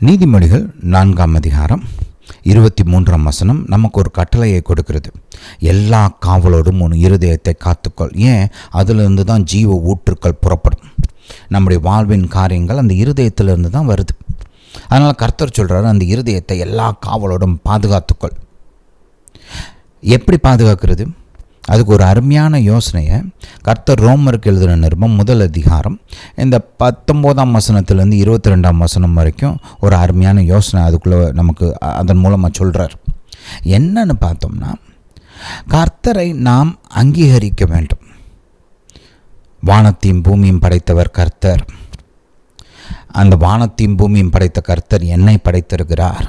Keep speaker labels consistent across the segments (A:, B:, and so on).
A: நீதிமொழிகள் நான்காம் அதிகாரம் இருபத்தி மூன்றாம் வசனம் நமக்கு ஒரு கட்டளையை கொடுக்கிறது. எல்லா காவலோடும் உன் இருதயத்தை காத்துக்கொள். ஏன்? அதிலிருந்து தான் ஜீவ ஊற்றுக்கள் புறப்படும். நம்முடைய வாழ்வின் காரியங்கள் அந்த இருதயத்திலிருந்து தான் வருது. அதனால் கர்த்தர் சொல்கிறார் அந்த இருதயத்தை எல்லா காவலோடும் பாதுகாத்துக்கொள். எப்படி பாதுகாக்கிறது? அதுக்கு ஒரு அருமையான யோசனையை கர்த்தர் ரோமருக்கு எழுதின நிருபம் முதல் அதிகாரம் இந்த பத்தொம்போதாம் வசனத்துலேருந்து இருபத்தி ரெண்டாம் வசனம் வரைக்கும் ஒரு அருமையான யோசனை அதுக்குள்ளே நமக்கு அதன் மூலமாக சொல்கிறார் என்னன்னு பார்த்தோம்னா கர்த்தரை நாம் அங்கீகரிக்க வேண்டும். வானத்தையும் பூமியும் படைத்தவர் கர்த்தர். அந்த வானத்தையும் பூமியும் படைத்த கர்த்தர் என்னை படைத்திருக்கிறார்.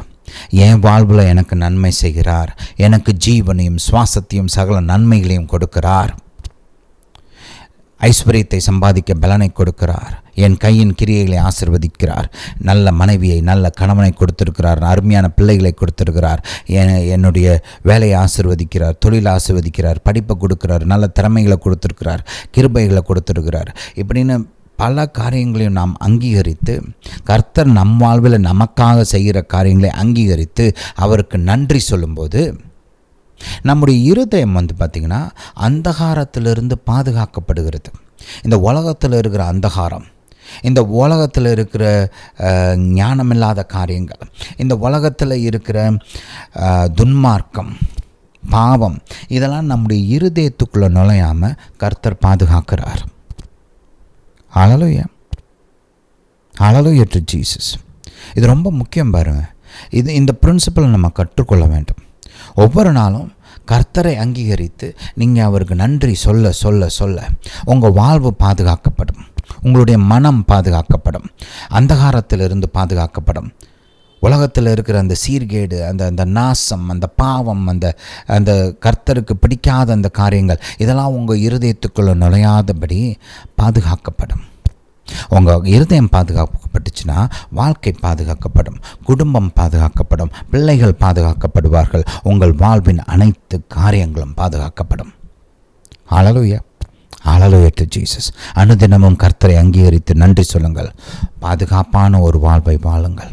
A: என் வாழ்வில் எனக்கு நன்மை செய்கிறார். எனக்கு ஜீவனையும் சுவாசத்தையும் சகல நன்மைகளையும் கொடுக்கிறார். ஐஸ்வர்யத்தை சம்பாதிக்க பலனை கொடுக்கிறார். என் கையின் கிரியைகளை ஆசிர்வதிக்கிறார். நல்ல மனைவியை நல்ல கணவனை கொடுத்திருக்கிறார். அருமையான பிள்ளைகளை கொடுத்திருக்கிறார். என்- என்னுடைய வேலையை ஆசிர்வதிக்கிறார் தொழிலை ஆசிர்வதிக்கிறார் படிப்பை கொடுக்கிறார் நல்ல திறமைகளை கொடுத்துருக்கிறார் கிருபைகளை கொடுத்துருக்கிறார். இப்படின்னு பல காரியங்களையும் நாம் அங்கீகரித்து கர்த்தர் நம் வாழ்வில் நமக்காக செய்கிற காரியங்களை அங்கீகரித்து அவருக்கு நன்றி சொல்லும்போது நம்முடைய இருதயம் வந்து பார்த்திங்கன்னா அந்தகாரத்திலிருந்து பாதுகாக்கப்படுகிறது. இந்த உலகத்தில் இருக்கிற அந்தகாரம் இந்த உலகத்தில் இருக்கிற ஞானமில்லாத காரியங்கள் இந்த உலகத்தில் இருக்கிற துன்மார்க்கம் பாவம் இதெல்லாம் நம்முடைய இருதயத்துக்குள்ளே நுழையாமல் கர்த்தர் பாதுகாக்கிறார். அழலுயா அழலுயா டு ஜீசஸ் இது ரொம்ப முக்கியம் பாருங்க. இது இந்த பிரின்சிபல் நம்ம கற்றுக்கொள்ள வேண்டும். ஒவ்வொரு நாளும் கர்த்தரை அங்கீகரித்து நீங்கள் அவருக்கு நன்றி சொல்ல சொல்ல சொல்ல உங்கள் வாழ்வு பாதுகாக்கப்படும். உங்களுடைய மனம் பாதுகாக்கப்படும். அந்தகாரத்திலிருந்து பாதுகாக்கப்படும். உலகத்தில் இருக்கிற அந்த சீர்கேடு அந்த அந்த நாசம் அந்த பாவம் அந்த அந்த கர்த்தருக்கு பிடிக்காத அந்த காரியங்கள் இதெல்லாம் உங்கள் இருதயத்துக்குள்ளே நுழையாதபடி பாதுகாக்கப்படும். உங்கள் இருதயம் பாதுகாக்கப்பட்டுச்சுன்னா வாழ்க்கை பாதுகாக்கப்படும் குடும்பம் பாதுகாக்கப்படும் பிள்ளைகள் பாதுகாக்கப்படுவார்கள் உங்கள் வாழ்வின் அனைத்து காரியங்களும் பாதுகாக்கப்படும். அழலுயா அழலுயா டு ஜீசஸ் அனுதினமும் கர்த்தரை அங்கீகரித்து நன்றி சொல்லுங்கள். பாதுகாப்பான ஒரு வாழ்வை வாழுங்கள்.